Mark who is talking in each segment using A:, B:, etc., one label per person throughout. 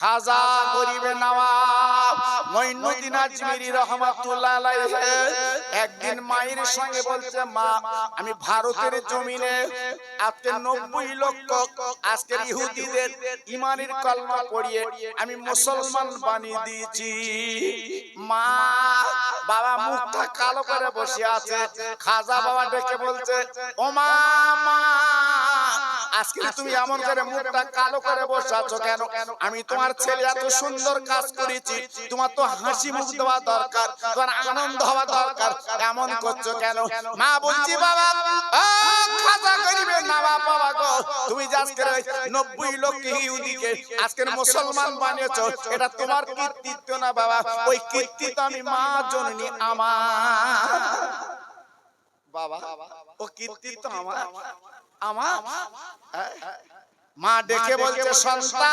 A: খাজা গরিবে নওয়াব মঈনুদ্দিন আজমিরি রহমাতুল্লাহ আলাইহি একদিন মায়ের সঙ্গে বলছে মা আমি ভারতের জমিনে আজকে নব্বই লক্ষ আজকের ইহুদিদের ইমানের কলমা পড়িয়ে আমি মুসলমান বানিয়ে দিয়েছি। মা বাবা মুখটা কালো করে বসে আছে। খাজা বাবা ডেকে বলছে ও মা মা আজকে তুমি এমন করে মুখটা কালো করে বসে আছো কেন? আমি তোমার ছেলে এত সুন্দর কাজ করেছি তোমার তো হাসি মুখ দেওয়া দরকার। তোমার আনন্দ হওয়া দরকার। এমন করছ কেন? মা বলছি বাবা খাজা করিবে না বাবা গো। তুমি যে আজকের নব্বই লক্ষ ইহুদিকে আজকের মুসলমান বানিয়েছো এটা তোমার কীর্তিত্ব না বাবা। ওই কীর্তিত্ব আমি মা জননী আমার। বাবা। ও কীর্তিত্ব আমার। আমার? হ্যাঁ? মা ডেকে বলছে সন্তান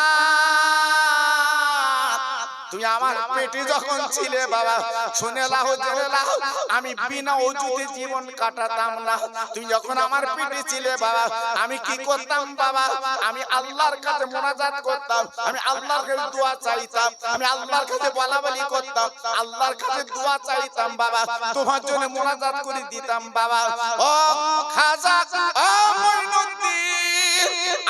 A: তুমি আমার পেটে যখন ছিলে বাবা শুনে লাও জেনে লাও আমি বিনা অজুতে জীবন কাটাতাম না। তুমি যখন আমার পেটে ছিলে বাবা আমি কি করতাম বাবা? আমি আল্লাহর কাছে মোনাজাত করতাম। আমি আল্লাহর কাছে দোয়া চাইতাম। আমি আল্লাহর কাছে বলা বলি করতাম। আল্লাহর কাছে দোয়া চাইতাম বাবা। তোমার জন্য মোনাজাত করে দিতাম বাবা। ও খাজা ও মঈনুদ্দিন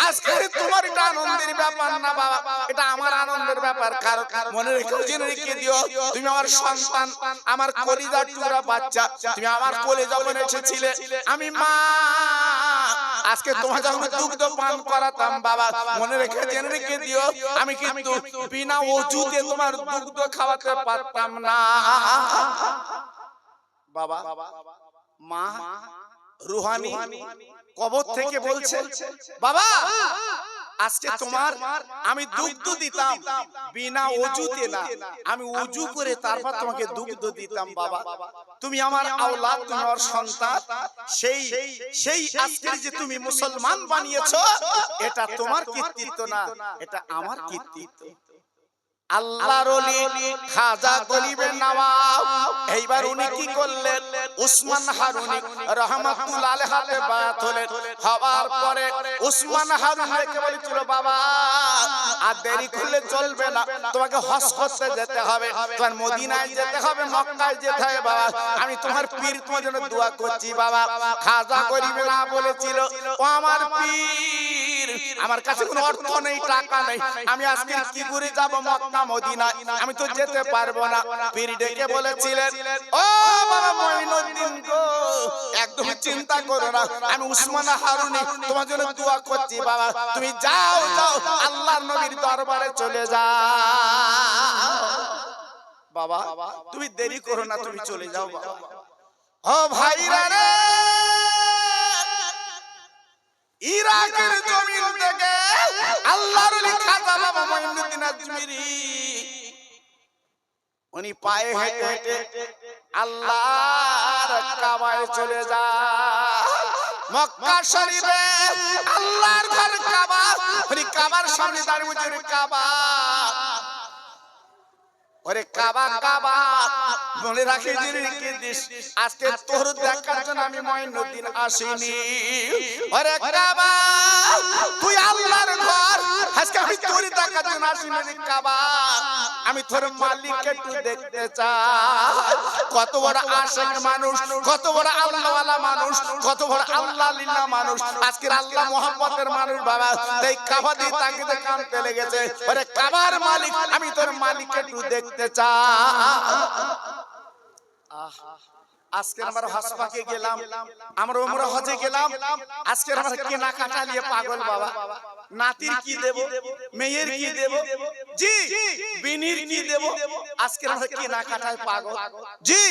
A: আজকে তোমার এটা আনন্দের ব্যাপার না বাবা, এটা আমার আনন্দের ব্যাপার। কারণ মনে রেখে, জেনে রেখে দিও, তুমি আমার সন্তান, আমার কলিজার টুকরা বাচ্চা, তুমি আমার কোলে যখন এসেছিলে, আমি মা, আজকে তোমার যখন দুগ্ধ পান করাতাম বাবা, মনে রেখে, জেনে রেখে দিও, আমি কিন্তু বিনা অজুতে তোমার দুগ্ধ খাওয়াতে পারতাম না। বাবা, মা, রুহানি কবর থেকে বলছে বাবা আজকে তোমার আমি দুগ্ধ দিতাম বিনা অজুতে না। আমি অজু করে তারপর তোমাকে দুগ্ধ দিতাম বাবা। তুমি আমার আওলাদ তুমি আমার সন্তান। সেই সেই আজকের যে তুমি মুসলমান বানিয়েছো এটা তোমার কীর্তিত্ব না। এটা আমার কীর্তিত্ব আল্লাহর খাজা এইবার উনি কি করলেন? উসমান আলাইহি বায়াত হলেন। হওয়ার পরে উসমান বলেছিল, বাবা, আর দেরি করলে চলবে না। তোমাকে হজ করতে যেতে হবে। তোমার মদিনায় যেতে হবে, মক্কায় যেতে হবে, বাবা। আমি তোমার পীর, তোমার জন্য দোয়া করছি, বাবা। খাজা গরিবে না বলেছিল, ও আমার পীর। আমার কাছে কোনো অর্থ নেই টাকা নেই। আমি আজকে কি করে যাব মক্কা মদিনা আমি তো যেতে পারব না। পীর ডেকে বলেছিলেন ও বাবা মঈনুদ্দিন গো একদম চিন্তা করো না। আমি উসমান হারুনি তোমার জন্য দোয়া করছি বাবা। তুমি যাও যাও আল্লাহর নবীর দরবারে চলে যাও। বাবা তুমি দেরি করো না তুমি চলে যাও বাবা। ও ভাইরা রে! ইরাকের জমিন থেকে আল্লাহর ওলি খাজা বাবা মঈনুদ্দিন আজমিরি। উনি পায়ে হেঁটে হেঁটে আল্লাহর কাবায় চলে যায় মক্কা শরীফে আল্লাহর ঘর কাবা। উনি কাবার সামনে দাঁড়িয়ে বলছে "ওরে কাবা। ওরে কাবা কাবা বলে রাখি রেখে দিস আজকে তোর দেখার জন্য আমি মঈনুদ্দিন আসিনি। ওরে কাবা তুই আল্লাহর ঘর। আজকে আমি তোর দেখার জন্য আসিনি রে কাবা। আমি তোর মালিককে একটু দেখতে চাই। কত বড় আশেক মানুষ কত বড় আল্লাহওয়ালা মানুষ কত বড় আল্লাহ লিল্লাহ মানুষ। আজকের আল্লাহ মোহাম্মতের মানুষ বাবা এই কাবা দিয়ে তাকে লেগেছে। ওরে কাবার মালিক আমি তোর মালিককে একটু দেখতে চাই। আজকে আমরা হজ পাকে গেলাম। আমরা ওমরা হজে গেলাম। আজকে আমরা কেনাকাটা নিয়ে পাগল বাবা। নাতির কি দেব? মেয়ের কি দেব? জি। বিনির কি দেব? আজকে আমরা কেনাকাটায় পাগল। জি।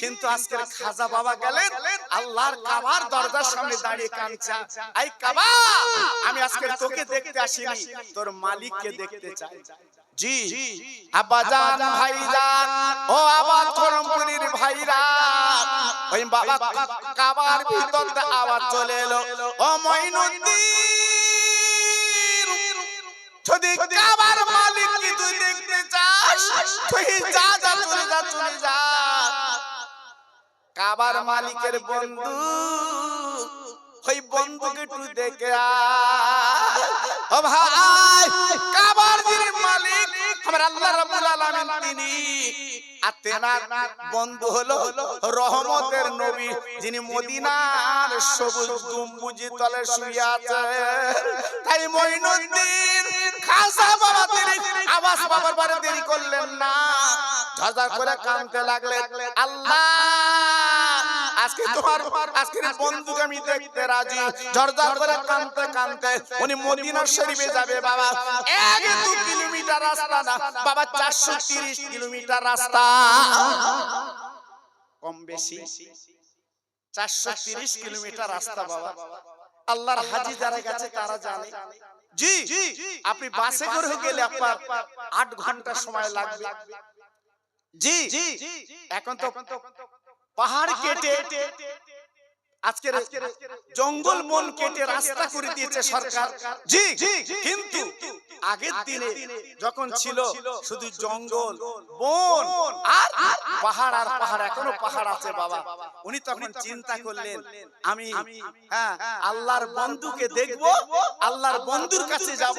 A: কিন্তু আজকে খাজা বাবা গেলেন। আল্লাহর কাবার দরজার সামনে দাঁড়িয়ে কাঁদছে। আই কাবা! আমি আজকে তোকে দেখতে আসিনি। তোর মালিককে দেখতে চাই। জি। আব্বাজান ভাইজান। ও আবার করমপুরির ভাইরা ওই বাবা কাবার ভিতর আওয়াজ চলে এলো। ও মঈনুদ্দিন। যদি কাবার মালিক কি তুই দেখতে চাস? তুই যা যা চলে যা চলে যা। কাবার মালিকের বন্ধু ওই বন্ধুকে একটু দেখে ও ভাই কাবার যিনি মালিক আমার আল্লাহ রাব্বুল আলামিন তিনি। আর তেনার বন্ধু হলো রহমতের নবী যিনি মদিনার সবুজ গম্বুজি তলে শুয়ে আছে। তাই মঈনুদ্দিন খাসা বাবা তিনি আবাস বাবার বারে দেরি করলেন না। ঝরঝর করে কাঁদতে লাগলেন। আল্লাহ! আজকে তোমার আজকের বন্ধুকে আমি দেখতে রাজি। ঝরঝর করে উনি মদিনা শরীফে যাবে বাবা। এক দু কিলোমিটার রাস্তা না। বাবা চারশো তিরিশ কিলোমিটার রাস্তা। কম বেশি। চারশো তিরিশ কিলোমিটার রাস্তা বাবা। আল্লাহর হাজি যারা গেছে তারা জানে। জি আপনি বাসে করে গেলে আপনার আট ঘণ্টা সময় লাগবে। জি এখন তো পাহাড় কেটে আজকের জঙ্গল বন কেটে রাস্তা করে দিয়েছে সরকার। জি কিন্তু আগের দিনে যখন ছিল শুধু জঙ্গল বন আর পাহাড় আর পাহাড় এখনও পাহাড় আছে বাবা। উনি তখন চিন্তা করলেন আমি হ্যাঁ আল্লাহর বন্ধুকে দেখব আল্লাহর বন্ধুর কাছে যাব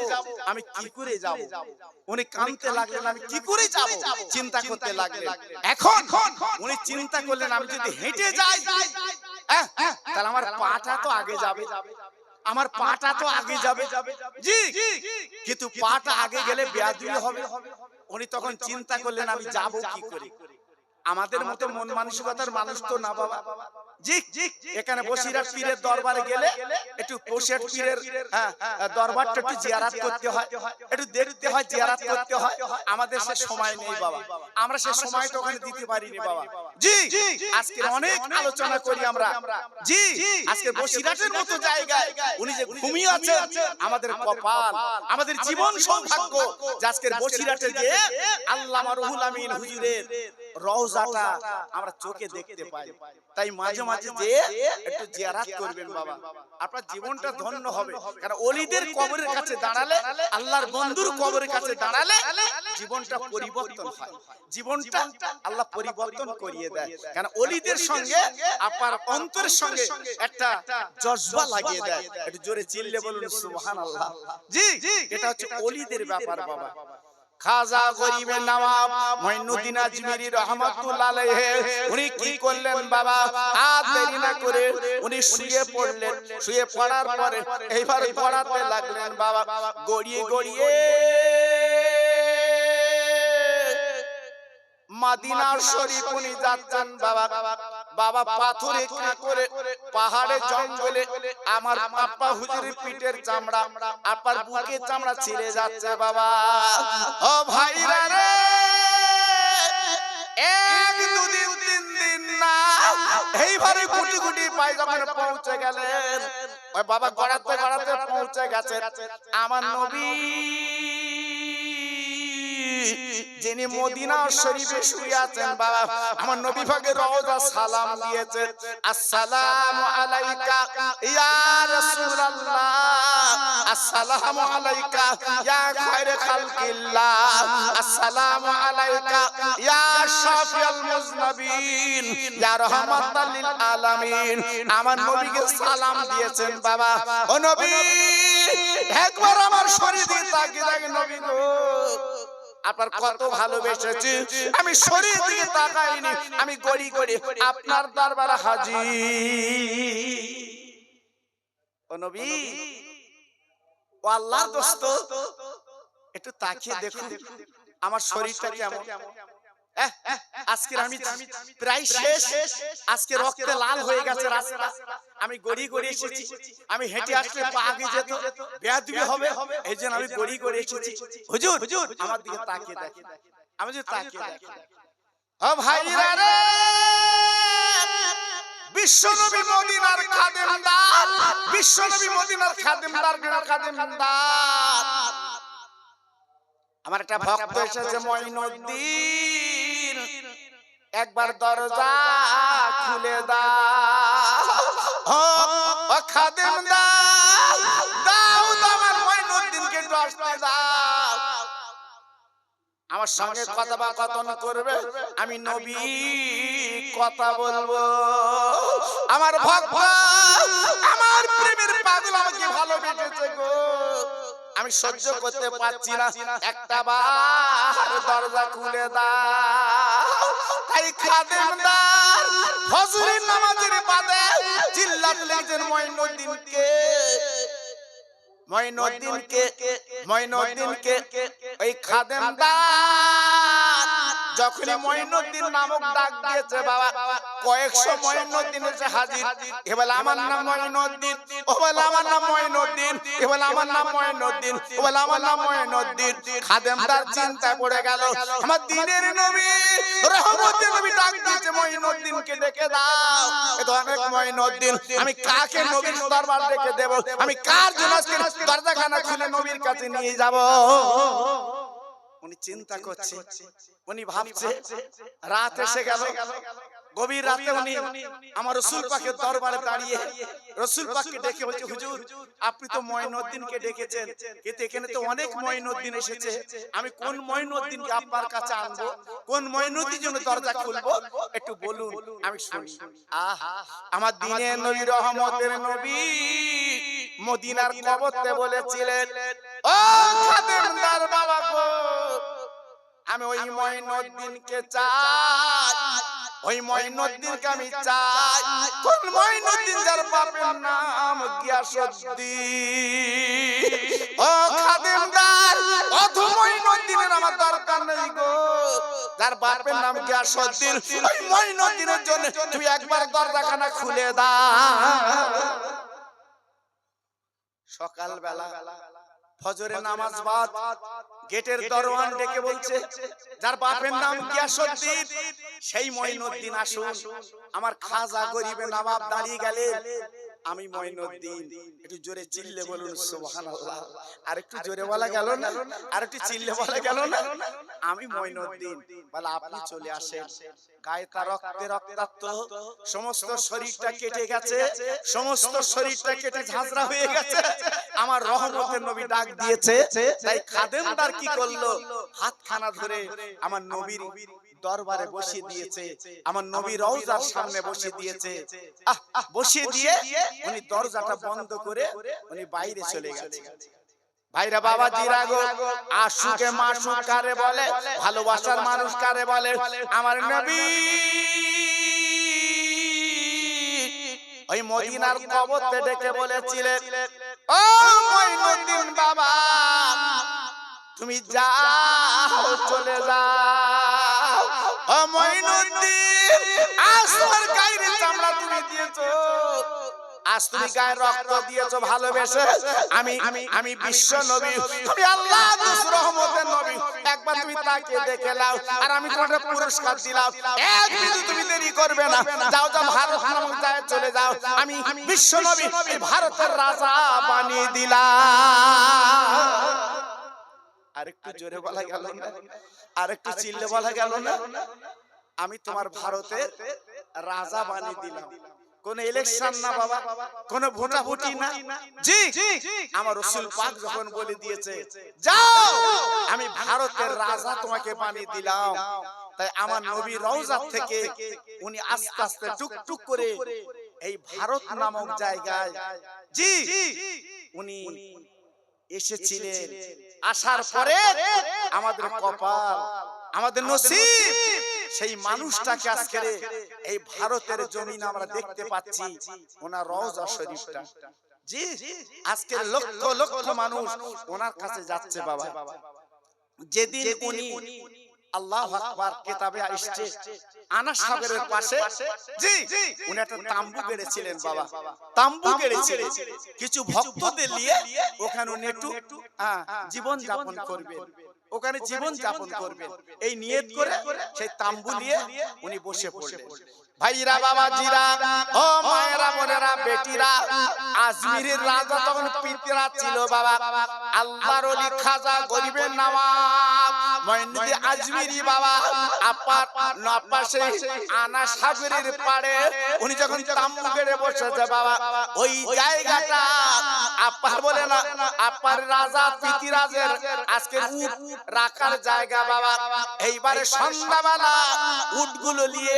A: আমি কি করে যাব? উনি কাঁদতে লাগলেন আমি কি করে যাব? চিন্তা করতে লাগলেন। এখন উনি চিন্তা করলেন আমি যদি হেঁটে যাই হ্যাঁ, তাহলে আমার পাটা তো আগে যাবে। আমার পাটা তো আগে যাবে। জি কিন্তু পাটা আগে গেলে বেয়াদুই হবে। উনি তখন চিন্তা করলেন আমি যাব কি করে? আমাদের মতো মন মানসিকতার মানুষ তো না বাবা। জি এখানে পীরের দরবারে গেলে একটু পীরের হ্যাঁ, দরবারটা একটু জিয়ারাত করতে হয় একটু দেখতে হয় জিয়ারাত করতে হয়। আমাদের সে সময় নেই বাবা। আমরা সে সময়টা ওখানে দিতে পারিনি বাবা। জি আজকে অনেক আলোচনা করি আমরা। জি আজকে বসিরাটের মতো জায়গায় উনি যে ঘুমিয়ে আছেন আমাদের কপাল আমাদের জীবন সৌভাগ্য যে আজকের বসিরাটে গিয়ে আল্লামা রুহুল আমিন হুজুরের রওজাটা আমরা চোখে দেখতে পাই তাই মাঝে মাঝে যে একটু জিয়ারাত করবেন বাবা। আপনার জীবনটা ধন্য হবে। কারণ অলিদের কবরের কাছে দাঁড়ালে আল্লাহর বন্ধুর কবরের কাছে দাঁড়ালে জীবনটা পরিবর্তন হয়। জীবনটা আল্লাহ পরিবর্তন করিয়ে দেয়। কারণ অলিদের সঙ্গে আপনার অন্তরের সঙ্গে একটা জজবা লাগিয়ে দেয়। একটু জোরে চিল্লে বলুন সুবহানাল্লাহ। জি এটা হচ্ছে অলিদের ব্যাপার বাবা। খাজা গরিবে নওয়াব মঈনুদ্দিন আজমিরি রাহমাতুল্লাহ আলাইহি, উনি কি করলেন বাবা? আর দেরি না করে উনি শুয়ে পড়লেন। শুয়ে পড়ার পরে এইবার পড়াতে লাগলেন বাবা। গড়িয়ে গড়িয়ে মাদিনার শরীফ উনি যাচ্ছেন বাবা। বাবা পাথরে করে পাহাড়ে জঙ্গলে আমার আপা হুজুরের পিঠের চামড়া আপার বুকের চামড়া ছিঁড়ে যাচ্ছে বাবা। ও ভাইরা রে। এক দুদিন তিন দিন না। এইভাবে গুটি গুটি পাই যখন পৌঁছে গেলেন ওই বাবা গড়াতে গড়াতে পৌঁছে গেছে। আমার নবী যিনি মদিনা শরীফে শুয়ে আছেন বাবা আমার নবী ভাগে রওজা সালাম দিয়েছে আসসালামু আলাইকা। ইয়া রাসূলুল্লাহ। আসসালামু আলাইকা। ইয়া খায়রে খালকিল্লাহ। আসসালামু আলাইকা। ইয়া শাফিয়াল মুজনাবিন। ইয়া রাহমাতাল লিল আলামিন আমার নবীকে সালাম দিয়েছেন বাবা। ও নবী একবার আমার শরীরে তাকিয়ে দেখেন নবী গো। আপনার কত ভালোবেসেছি? আমি শরীর দিকে তাকাইনি। আমি গড়ি গড়ি আপনার দরবারে হাজির। ও নবী। ও আল্লাহর দোস্ত। একটু তাকিয়ে দেখুন আমার শরীরটা কেমন? আজকের আমি প্রায় শেষ আজকে রক্তে লাল হয়ে গেছে রাস্তা আমি গড়ি গড়ি এসেছি আমি হেঁটে আসলে পা আগে যেত বেয়াদবি হবে এই জন্য আমি গড়ি গড়ি এসেছি হুজুর হুজুর আমার দিকে তাকিয়ে আমি যদি তাকিয়ে ও ভাইরা রে বিশ্বনবী মদিনার খাদেমদার বিশ্বনবী মদিনার খাদেমদার খাদেমদার আমার একটা ভক্ত এসেছে মঈনুদ্দিন একবার দরজা খুলে দাও। খাদেম দাও দাও আমার মঈনুদ্দিনকে একটু আসতে দাও। আমার সঙ্গে কথা বা কথন করবে আমি নবী কথা বলব। আমার ভক্ত আমার প্রেমের পাগল আমাকে ভালোবেসেছে গো। আমি সহ্য করতে পারছি না। একটা বার দরজা খুলে দাও। তাই খাদেমদার ফজরের নামাজের বাদে চিল্লাতে লেগেছেন মঈনুদ্দিনকে। মঈনুদ্দিনকে মঈনুদ্দিনকে ওই খাদেমদার যখনই মঈনুদ্দিন নামক ডাক দিয়েছে বাবা কয়েকশো মঈনুদ্দিন এসে হাজির। এবার আমার নাম মঈনুদ্দিন ও বলে আমার নাম মঈনুদ্দিন এবার আমার নাম মঈনুদ্দিন ও বলে আমার নাম মঈনুদ্দিন খাদেমদার চিন্তা পড়ে গেল। আমার দিনের নবী রহমতের নবী ডাক দিয়েছে মঈনুদ্দিনকে ডেকে দাও। এ তো অনেক মঈনুদ্দিন আমি কাকে নবীর দরবার ডেকে দেব? আমি কার জন্য দরজাখানা খুলে নবীর কাছে নিয়ে যাব? উনি চিন্তা করছে। উনি ভাবছে রাত এসে গেল। গভীর রাতে উনি আমার রসুল পাকের দরবারে দাঁড়িয়ে রসুল পাককে ডেকে বলছে হুজুর আপনি তো মঈনুদ্দিনকে ডেকেছেন। কিন্তু এখানে তো অনেক মঈনুদ্দিন এসেছে। আমি কোন মঈনুদ্দিনকে আপনার কাছে আনব? কোন মঈনুদ্দিন জন্য দরজা খুলবো? একটু বলুন আমি শুনি। আহ আমার দিনের নবী রহমতের নবী মদিনার কবরতে বলেছিলেন ও খাদেমদার বাবা গো আমি ওই মঈনুদ্দিনকে চাই ওই মঈনুদ্দিনকে আমি চাই। কোন মঈনুদ্দিন যার বাপের নাম গিয়াসউদ্দিন ও খাদেমদার মঈনুদ্দিনের আমার দরকার নেই গো। যার বাপের নাম গিয়াসউদ্দিন ওই মঈনুদ্দিনের জন্য তুই একবার দরজাখানা খুলে দাও। সকালবেলা। ফজরের নামাজ বাদ গেটের দরওয়ান ডেকে বলছে যার বাপের নাম গিয়াসউদ্দিন সেই মঈনুদ্দিন আসুন আমার খাজা গরিবে নবাব দাঁড়িয়ে গেলেন আমি মঈনুদ্দিন একটু জোরে চিল্লে বলুন সুবহানাল্লাহ। আর একটু জোরে বলা গেল না? আর একটু চিল্লে বলা গেল না? আমি মঈনুদ্দিন বলে আপনি চলে আসেন। গায়ে তার রক্তে রক্তাক্ত সমস্ত শরীরটা কেটে গেছে। সমস্ত শরীরটা কেটে ঝাঁঝরা হয়ে গেছে। আমার রহমতের নবী ডাক দিয়েছে। তাই খাদেমদার কি করল? হাতখানা ধরে আমার নবীর দরবারে বসিয়ে দিয়েছে। আমার নবী রওজার সামনে বসিয়ে দিয়েছে। আহ, বসিয়ে দিয়ে উনি দরজাটা বন্ধ করে উনি বাইরে চলে গেছে। ভাইরা বাবা জিরা গো আশুকে মাসুক কারে বলে ভালোবাসার মানুষ কারে বলে আমার নবী ওই মদিনার কবরতে ডেকে বলেছিলেন ও মঈনুদ্দিন বাবা তুমি যাও চলে যাও ও মঈনুদ্দিন আজ তোমার গায়ের চামড়া তুমি দিয়েছ। আজ তুমি গায়ে রক্ত দিয়েছ ভালোবেসে। আমি আমি আমি বিশ্ব নবী। তুমি আল্লাহ রহমতের নবী। একবার তুমি তাকে দেখে নাও আর আমি তোমাকে পুরস্কার দিলাম। এক তুমি দেরি করবে না। যাও যাও ভারত নামক জায়গায় চলে যাও। আমি বিশ্ব নবী ভারতের রাজা বানিয়ে দিলাম। আরেকটু জোরে বলা গেল না? আরেকটু চিল্লে বলা গেল না? আমি তোমার ভারতে রাজা বানিয়ে দিলাম। কোন ইলেকশন না বাবা? কোন ভোটাভুটি না? জি। আমার রসুল পাক যখন বলে দিয়েছে যাও! আমি ভারতের রাজা তোমাকে বানিয়ে দিলাম। তাই আমার নবী রওজা থেকে উনি আস্তে আস্তে টুকটুক করে এই ভারত নামক জায়গায় জি। উনি এসেছিলেন। আসার পরে আমাদের কপাল আমাদের নসিব সেই মানুষটাকে আজকে এই ভারতের জমিন আমরা দেখতে পাচ্ছি ওনার রওজা শরীফটা। জি আজকে লক্ষ লক্ষ মানুষ ওনার কাছে যাচ্ছে বাবা। যেদিন উনি আল্লাহ আকবার কিতাবে আসছে। আনা সাগরের পাশে। জি। উনি একটা তাম্বু গেড়েছিলেন বাবা। তাম্বু গেড়েছিলেন কিছু ভক্তদের নিয়ে ওখানে উনি একটু জীবন যাপন করবে ওখানে জীবন যাপন করবে এই নিয়ত করে সেই তাম্বু নিয়ে উনি বসে পড়লেন। ভাইরা বাবা জিরা ও মায়েরা বোনেরা বেটিরা আজমিরের রাজা তখন পিতরা ছিল বাবা। আল্লাহর ওলি খাজা গরিবের নবাব। মঈনুদ্দিন আজমিরি বাবা। আপার নপাশে আনা সাগরের পাড়ে উনি যখন তাম্বু গেড়ে বসেছে বাবা ওই জায়গাটা আপার বলে না আপার রাজা পিতিরাজের আজকে উট রাখার জায়গা বাবা। এইবারে সন্ধ্যাবেলা উটগুলো নিয়ে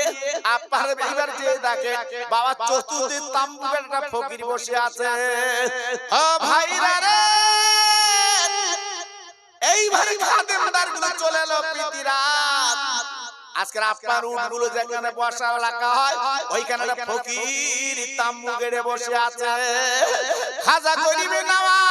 A: আপার এইবার যে দেখে, বাবা চতুর্দিক তাম্বু একটা ফকির বসে আছে। ভাইরা রে! এইবারে খাদেমদারগুলো চলে এলো পিতিরাত আজকের আপনার উটগুলো যেখানে বসা রাখা হয়, ওইখানে ফকির বসে আছে। খাজা করিবে নওয়াব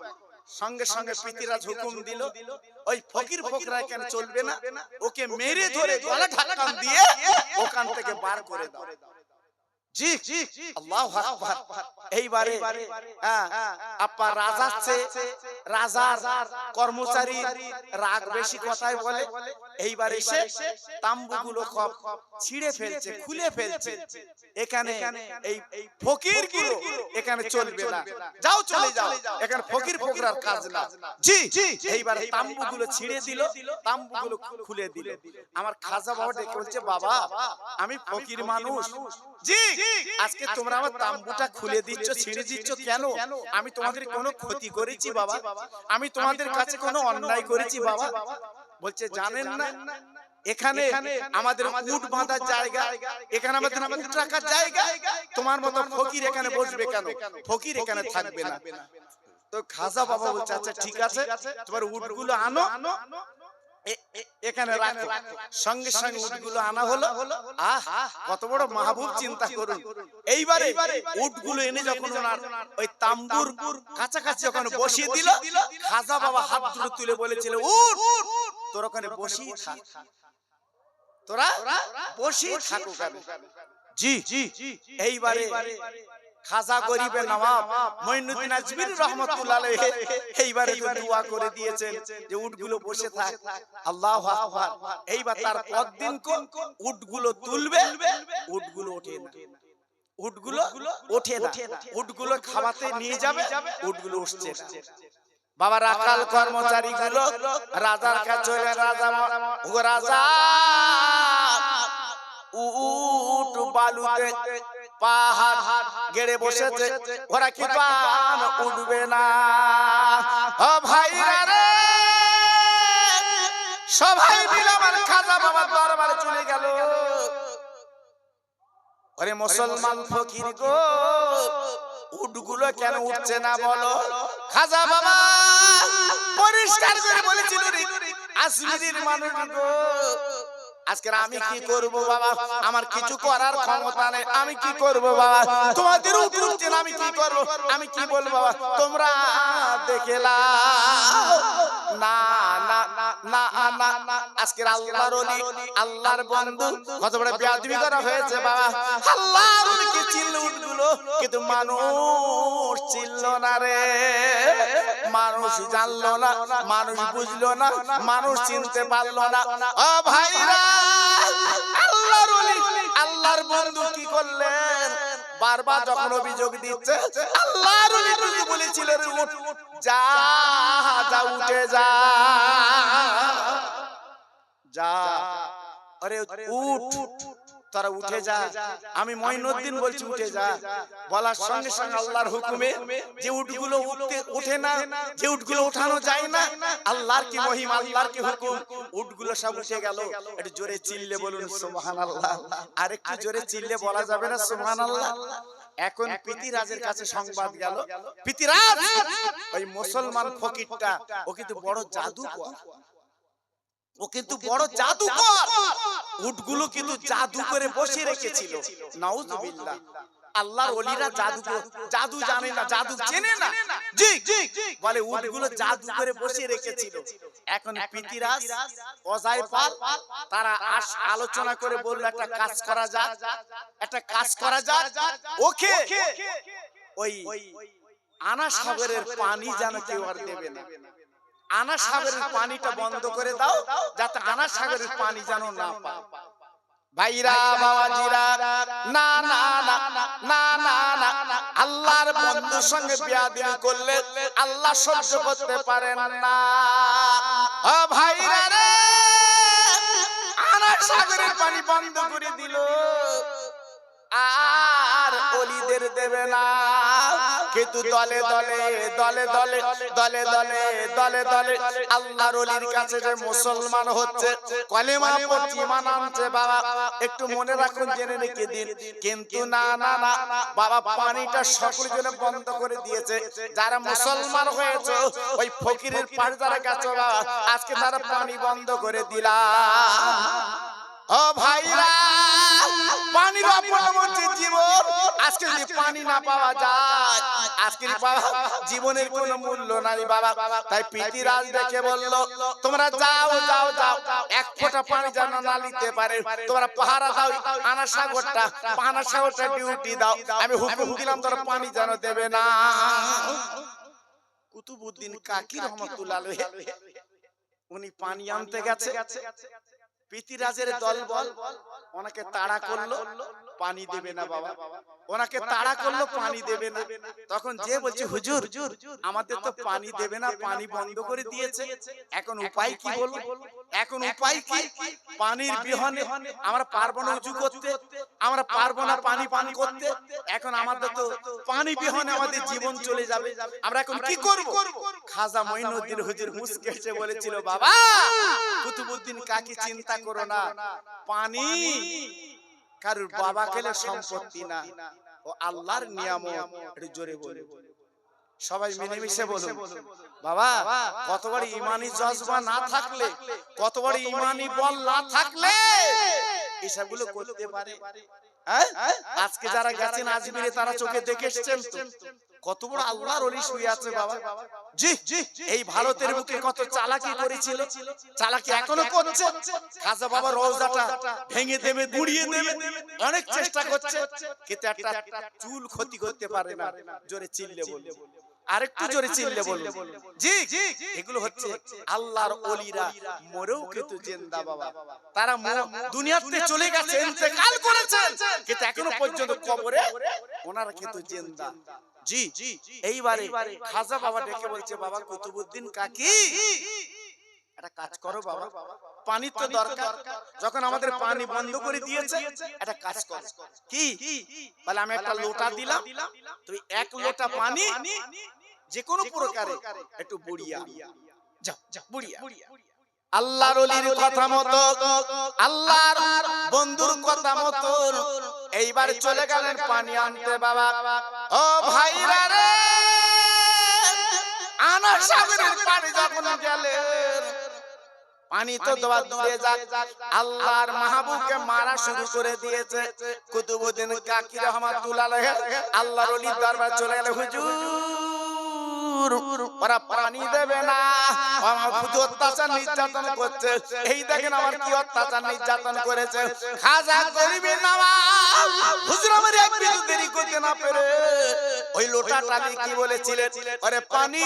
A: সঙ্গে সঙ্গে পিতিরাজ হুকুম দিল ওই ফকির ফকরা কেন চলবে না। ওকে মেরে ধরে গলা ঢাকান দিয়ে ওখান থেকে বার করে দাও। জি আল্লাহু আকবার। এইবারে হ্যাঁ আপা রাজাচ্ছে রাজার কর্মচারী রাগ বেশি কথাই বলে এইবার এসে তাম্বুগুলো ছিঁড়ে ফেলছে খুলে ফেলছে। এখানে এই ফকিরগুলো এখানে চলবে না। যাও চলে যাও। এখানে ফকির ফকরার কাজ না। জি এইবার তাম্বুগুলো ছিঁড়ে দিল তাম্বুগুলো খুলে দিল। আমার খাজা বাবা ডেকে বলছে বাবা আমি ফকির মানুষ। জি আজকে তোমরা আমার তাম্বুটা খুলে দিচ্ছ ছিঁড়ে দিচ্ছ কেন? আমি তোমাদের কোনো ক্ষতি করেছি বাবা? আমি তোমাদের কাছে কোনো অন্যায় করেছি বাবা? বলছে জানেন না? এখানে আমাদের উট বাঁধার জায়গা এখানে আমাদের উট রাখার জায়গা তোমার মতো ফকির এখানে বসবে কেন? ফকির এখানে থাকবে না। তো খাজা বাবা বলছে আচ্ছা ঠিক আছে তোমার উটগুলো আনো। এখানে রাখো। সঙ্গে সঙ্গে উটগুলো আনা হলো। আহ কত বড় মাহবুব চিন্তা করুন। এইবারে উটগুলো এনে যখন ওনার ওই তাম্বুর কাছাকাছি যখন বসিয়ে দিল খাজা বাবা হাত দুটো তুলে বলেছিল উট তোর ওখানে থাক তোরা বসিয়ে থাকুক জি জি এইবারে খাজা গরিবে নবাব মঈনুদ্দিন আজমির রহমাতুল্লাহ আলাইহি এইবারে তো দোয়া করে দিয়েছেন যে উটগুলো বসে থাক। আল্লাহু আকবার। এইবার তার পরদিন কোন উটগুলো তুলবে উটগুলো ওঠে না। উটগুলো ওঠে না। উটগুলো খাওয়াতে নিয়ে যাবে উটগুলো উঠছে বাবা রাখাল কর্মচারী গুলো রাজার কাছে রাজা ও রাজা উট বালুতে পাহাড় গেড়ে বসেছে ওরা কি পান উঠবে না? ভাই রে! সবাই মিলে আমার খাজা বাবার দরবারে চলে গেল। ওরে মুসলমান ফকির গো উটগুলো কেন উঠছে না বলো? খাজা বাবা পরিষ্কার করে বলেছিল রে আজমিরের মানুষ গো। আজকে আমি কি করব বাবা? আমার কিছু করার ক্ষমতা নেই। আমি কি করব বাবা? তোমাদের না, আমি কি করব? আমি কি বলব বাবা? তোমরা দেখে লাও। না না না না না আজকের আল্লাহর ওলি আল্লাহর বন্ধু। কত বড় বেয়াদবি করা হয়েছে বাবা। আল্লাহর ওলি চিল্ল উঠগুলো কিন্তু মানুষ চিল্ল না রে। মানুষ জানলো না। মানুষ বুঝলো না। মানুষ চিনতে পারল না। ও ভাইরা আল্লাহর ওলি আল্লাহর বন্ধু কি করলেন? বারবার যখন অভিযোগ দিচ্ছে আল্লাহর ওলি তুমি বলেছিল রে উঠ যা যা উঠে যা। যা। আরে উঠ, তারা উঠে যা। আমি মঈনুদ্দিন বলছি, উঠে যা। বলার সঙ্গে সঙ্গে আল্লাহর হুকুমে যে উটগুলো উঠতে ওঠে না, যে উটগুলো ওঠানো যায় না, আল্লাহর কি মহিমা, আল্লাহর কি হুকুম? উটগুলো সব উঠে গেল। একটু জোরে চিল্লে বলুন, সুবহানাল্লাহ। আর একটু জোরে চিল্লে বলা যাবে না, সুবহানাল্লাহ? এখন পিতিরাজের কাছে সংবাদ গেল। পিতিরাজ ওই মুসলমান ফকিরটা ও কিন্তু বড় জাদু ও কিন্তু বড় জাদুকর! উটগুলো কিন্তু জাদু করে বসে রেখেছিল। নাউজুবিল্লাহ। আল্লাহর ওলিরা জাদু জাদু জানে না জাদু চেনে না। জি বলে উটগুলো জাদু করে বসে রেখেছিল। এখন পিতিরাজ অজয় পাল তারা আলোচনা করে বলল একটা কাজ করা যাক একটা কাজ করা যাক ওকে ওই আনা সাগরের পানি যেন কেউ আর দেবে না। আনা সাগরের পানিটা বন্ধ করে দাও যাতে আনা সাগরের পানি যেন না পায়। ভাইরা বাবাজিরা না না না না না না আল্লাহর বন্ধুর সঙ্গে বিয়াদবি করলে আল্লাহ সহ্য করতে পারেন না ও ভাইরা রে আনা সাগরের পানি বন্ধ করে দিল আর অলিদের দেবে না। কিন্তু দলে দলে দলে দলে দলে দলে দলে দলে আল্লাহর অলির কাছে যে মুসলমান হচ্ছে কলেমা পড়ছি ইমান আনছে বাবা। একটু মনে রাখুন জেনে রেখে দিন। কিন্তু না না না বাবা পানিটা সকল জন্য বন্ধ করে দিয়েছে। যারা মুসলমান হয়েছে ওই ফকিরের পাড়ে যারা গেছে বাবা। আজকে তারা পানি বন্ধ করে দিলাম। ও ভাইরা পানির অপরাধ হচ্ছে জীবন। আজকে যদি পানি না পাওয়া যায় আজকে বাবা জীবনের কোনো মূল্য নাই বাবা। তাই পিতিরাজ দেখে বলল তোমরা যাও যাও যাও এক ফোঁটা পানি যেন না নিতে পারে। তোমরা পাহারা দাও আনা সাগরটা পানা সাগরটা ডিউটি দাও। আমি হুকুম দিলাম তোরা পানি যেন দেবে না। কুতুবুদ্দিন কাকি রহমতুল্লাহ উনি পানি আনতে গেছে। পিতিরাজের দল বল অনেকে তাড়া করল। পানি দেবে না বাবা। ওনাকে তাড়া করল পানি দেবে না। তখন যে বলছে হুজুর আমাদের তো পানি দেবে না পানি বন্ধ করে দিয়েছে। এখন উপায় কি বলব এখন উপায় কি? পানির বিহনে আমরা পারব না উঁচু করতে। আমরা পারব না পানি পান করতে। এখন আমাদের তো পানি বিহনে আমাদের জীবন চলে যাবে। আমরা এখন কি করব? খাজা মঈনুদ্দিন হুজুর মুসকে এসে বলেছিল বাবা কুতুবুদ্দিন কাকি চিন্তা করো না। পানি কারুর বাবা খেলে সম্পত্তি না। ও আল্লাহর নিয়ামত একটু জোরে বলে সবাই মিলেমিশে বলুন। বাবা কত বড় ইমানি জজবা না থাকলে কত বড় ইমানি বল না থাকলে এসবগুলো করতে পারে। হ্যাঁ? আজকে যারা গেছেন আজমিরে তারা চোখে দেখে এসছেন তো। কত বড় আল্লাহর অলি শুয়ে আছে বাবা। জি জি এই ভারতের বুকে কত চালাকি করেছিল? চালাকি এখনও করছে? খাজা বাবা রওজাটা ভেঙে দেবে গুড়িয়ে দেবে। অনেক চেষ্টা করছে কিন্তু একটা চুল ক্ষতি করতে পারে না। জোরে চিল্লে বললে আরেকটু জোরে চিল্লে বললে জি জি এগুলো হচ্ছে আল্লাহর অলিরা। মরেও কিন্তু জিন্দা বাবা। তারা দুনিয়াতে চলে গেছে ইন্তেকাল করেছেন কিন্তু এখনও পর্যন্ত কবরে ওনারা কিন্তু জিন্দা জি এইবারে খাজা বাবা ডেকে বলছে বাবা কুতুবুদ্দিন কাকি একটা কাজ করো বাবা। পানি তো দরকার। যখন আমাদের পানি বন্ধ করে দিয়েছে একটা কাজ কর। কি? বলে আমি একটা লোটা দিলাম। তুই এক লোটা পানি যে কোনো প্রকারে একটু বুড়িয়া। যাও যাও বুড়িয়া। আল্লাহর অলির কথা মতো আল্লাহর বন্ধুর কথা মতো এইবার চলে গেলেন পানি আনতে বাবা। ও ভাইরা রে আনা সাগরের পানি যখন গেলেন পানি তো দেওয়া দূরে যাক। আল্লাহর মাহবুবকে মারা শুরু করে দিয়েছে কুতুবুদ্দিন কাকি রহমাতুল্লাহ আল্লাহর অলির দরবার চলে গেল। হুজুর। ওরা পানি দেবে না। আমার শুধু অত্যাচার নির্যাতন করছে। এই দেখেন আমার কি অত্যাচার নির্যাতন করেছে। খাজা গরিবের নামা হুজুর আমার এক বিন্দু দেরি করতে না পেরে ওই কি বলেছিলেন? পানি।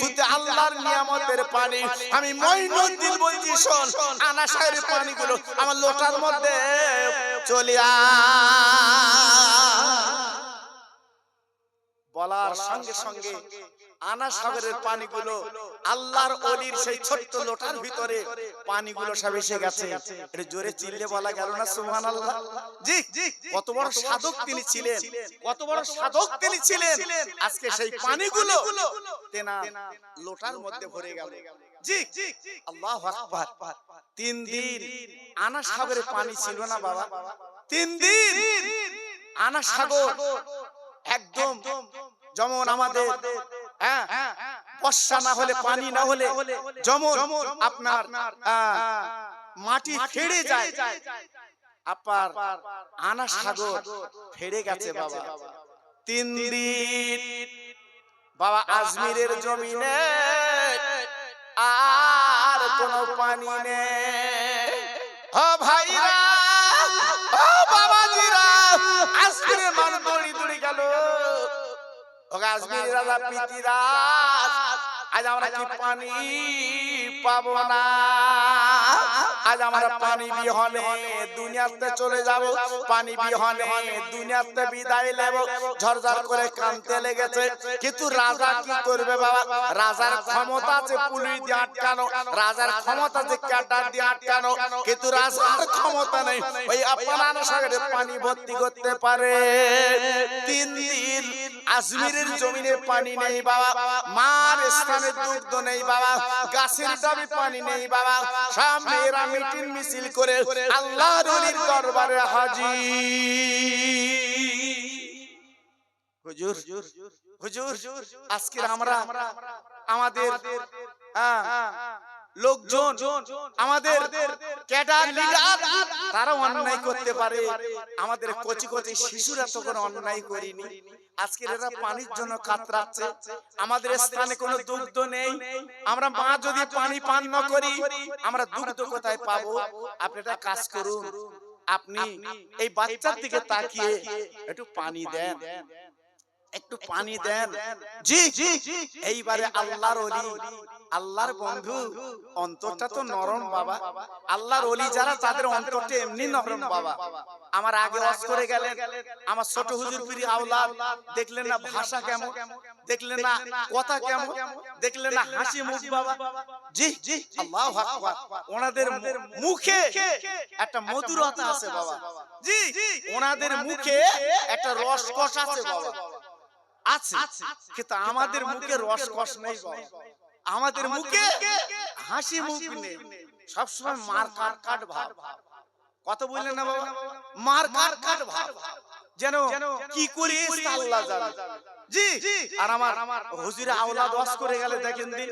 A: তুই আল্লাহর নিয়ামতের পানি। আমি মঈনুদ্দিন বলছি, শোন পানিগুলো আমার লোটার মধ্যে চলে আ বলার সঙ্গে সঙ্গে আনা সাগরের পানিগুলো আল্লাহর অলির সেই ছোট্ট লোটার ভিতরে পানিগুলো সব এসে গেছে। এটা জোরে চিল্লে বলা গেল না সুবহান আল্লাহ জি কত বড় সাধক তিনি ছিলেন। কত বড় সাধক তিনি ছিলেন। আজকে সেই পানিগুলো তেনা লোটার মধ্যে ভরে গেল। জি আল্লাহু আকবার। তিন দিন আনা সাগরের পানি ছিল না বাবা। তিন দিন আনা সাগর একদম যেমন আমাদের হ্যাঁ, বর্ষা না হলে পানি না হলে যেমন আপনার মাটি ফেড়ে যায় আপার আনা সাগর ফেড়ে গেছে বাবা। তিন দিন বাবা আজমিরের জমিনে আর কোনো পানি নেই। ও ভাইরা ও আজমির রাজা পিতিরাজ আজ আমরা কি পানি পাবো না? আজ আমরা পানি বিহনে দুনিয়াতে চলে যাব। পানি বিহনে দুনিয়াতে বিদায় নেব। ঝরঝর করে কানতে লেগেছে। কিন্তু রাজা কি করবে বাবা? রাজার ক্ষমতা আছে পুলিশ দিয়ে আটকানো রাজার ক্ষমতা আছে ক্যাটার দিয়ে আটকানো কিন্তু রাজার ক্ষমতা নেই। ওই আপনার সাগরে পানি ভর্তি করতে পারে। তিন দিন আজমিরের জমিনে পানি নেই বাবা। মার স্থানে দুগ্ধ নেই বাবা। গাছের ডাবে পানি নেই বাবা। সব মেয়েরা মিটিং মিছিল করে আল্লাহ রলির দরবারে হাজির। হুজুর হুজুর আজকে আমরা আমাদের হ্যাঁ, লোকজন আমাদের ক্যাডার লিডার তারা অন্যায় করতে পারে। আমাদের কচি কচি শিশুরা তখন অন্যায় করিনি। আজকে এরা পানির জন্য কাতরাচ্ছে। আমাদের স্থানে কোনো দুগ্ধ নেই। আমরা মা যদি পানি পান না করি আমরা দুগ্ধ কোথায় পাবো? আপনি একটা কাজ করুন। আপনি এই বাচ্চার দিকে তাকিয়ে একটু পানি দেন। একটু পানি দেন। জি জি এইবারে আল্লাহর অলি আল্লাহর বন্ধু অন্তরটা তো নরম বাবা। আল্লাহর অলি যারা তাদের অন্তরটা এমনি নরম বাবা। আমার আগে ওয়াজ করে গেলেন আমার ছোট হুজুর পিরি আওলাদ দেখলেন না ভাষা কেমন? দেখলেন না কথা কেমন? দেখলেন না হাসি মুখ বাবা? জি জি আল্লাহু আকবার। ওনাদের মুখে একটা মধুরতা আছে বাবা। জি ওনাদের মুখে একটা রসকস আছে বাবা। আছে কিন্তু আমাদের মুখে রসকস নেই বাবা। আমাদের মুখে হাসি মুখ নেই। সবসময় মার কাট কাট ভাব। কত বললেন না বাবা? মার কাট কাট ভাব। যেন কি করি আল্লাহ জানে। জি আর আমার হুজুরে আওলাদ ওয়াজ করে গেলে দেখেন দিন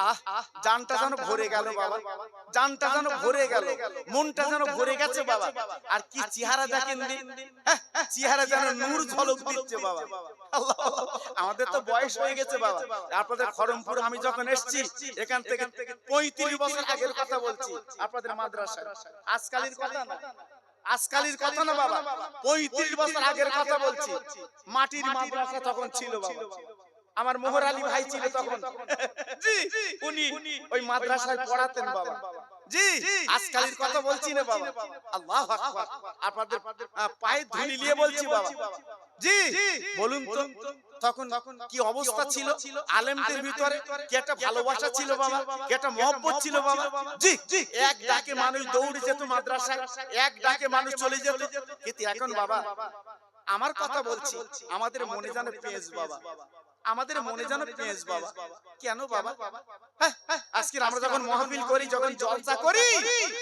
A: আহ জানটা যেন ভরে গেল বাবা। জানটা যেন ভরে গেল। মনটা যেন ভরে গেছে বাবা। আর কি চেহারা দেখেন দিন। চেহারা যেন নূর ঝলক দিচ্ছে বাবা। আমাদের তো বয়স হয়ে গেছে বাবা। আপনাদের খরমপুর আমি যখন এসেছি এখান থেকে পঁয়ত্রিশ বছর আগের কথা বলছি। আপনাদের মাদ্রাসায়। আজকালের কথা না আজকালের কথা না বাবা। পঁয়ত্রিশ বছর আগের কথা বলছি। মাটির মাদ্রাসা তখন ছিল বাবা। আমার মোহর আলী ভাই ছিল তখন। উনি ওই মাদ্রাসায় পড়াতেন বাবা। জি। আজকালের কথা বলছি না বাবা। আল্লাহ আপনাদের পায়ে ধুলি নিয়ে বলছি বাবা। জি বলুন তো তখন কি অবস্থা ছিল? আলেমদের ভিতরে কি একটা ভালোবাসা ছিল বাবা? কি একটা মহব্বত ছিল বাবা? জি জি এক ডাকে মানুষ দৌড়ে যেত মাদ্রাসায় এক ডাকে মানুষ চলে যেত। কিন্তু এখন বাবা আমার কথা বলছি আমাদের মনে যেন পেঁচ বাবা। আমাদের মনে যেন পেঁচ বাবা। কেন বাবা? হ্যাঁ, হ্যাঁ, আজকে আমরা যখন মহাবিল করি যখন জলসা করি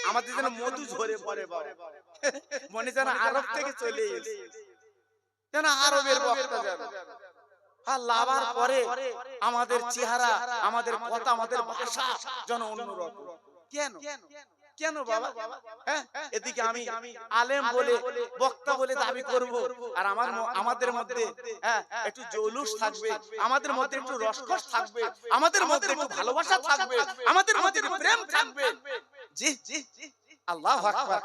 A: আমাদের যেন মধু ঝরে পড়ে বাবা। মনে যেন আরব থেকে চলে এসে যেন আরবের বক্তা যেন। আর লাভার পরে আমাদের চেহারা আমাদের কথা আমাদের ভাষা যেন অন্যরকম। কেন? কেন? বাবা? হ্যাঁ এদিকে আমি আলেম বলে বক্তা বলে দাবি করব। আর আমার আমাদের মধ্যে হ্যাঁ একটু জৌলুস থাকবে। আমাদের মধ্যে একটু রসকস থাকবে। আমাদের মধ্যে একটু ভালোবাসা থাকবে। আমাদের মধ্যে প্রেম থাকবে। জি জি আল্লাহ আকবার।